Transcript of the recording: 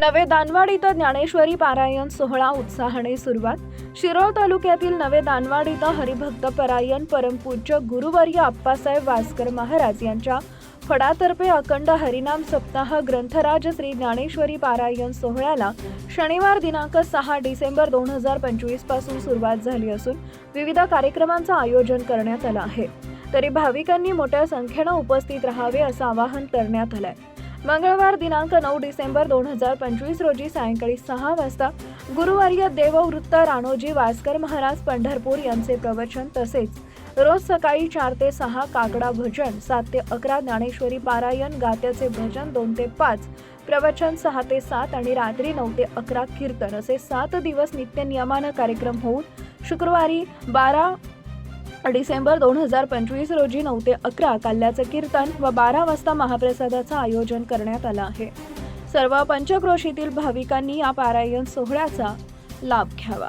नवे दानवाड इथं ज्ञानेश्वरी पारायण सोहळा उत्साहाने सुरुवात. शिरोळ तालुक्यातील नवे दानवाड इथं हरिभक्त परायण परमपूज्य गुरुवर्य आप्पासाहेब वासकर महाराज यांच्या फडातर्फे अखंड हरिनाम सप्ताह ग्रंथराज श्री ज्ञानेश्वरी पारायण सोहळ्याला शनिवार दिनांक सहा डिसेंबर दोन हजार पंचवीसपासून सुरुवात झाली असून विविध कार्यक्रमांचं आयोजन करण्यात आलं आहे. तरी भाविकांनी मोठ्या संख्येनं उपस्थित राहावे असं आवाहन करण्यात आलं आहे मंगळवार दिनांक नऊ डिसेंबर दोन हजार पंचवीस रोजी सायंकाळी सहा वाजता गुरुवार्य देववृत्त राणोजी वासकर महाराज पंढरपूर यांचे प्रवचन तसेच रोज सकाळी चार ते सहा काकडा भजन सात ते अकरा ज्ञानेश्वरी पारायण गात्याचे भजन दोन ते पाच प्रवचन सहा ते सात आणि रात्री नऊ ते अकरा कीर्तन असे सात दिवस नित्य नियमानं कार्यक्रम होऊन शुक्रवारी बारा डिसेंबर दोन हजार पंचवीस रोजी नऊ ते अकरा काल्याचं कीर्तन व बारा वाजता महाप्रसादाचं आयोजन करण्यात आलं आहे. सर्व पंचक्रोशीतील भाविकांनी या पारायण सोहळ्याचा लाभ घ्यावा.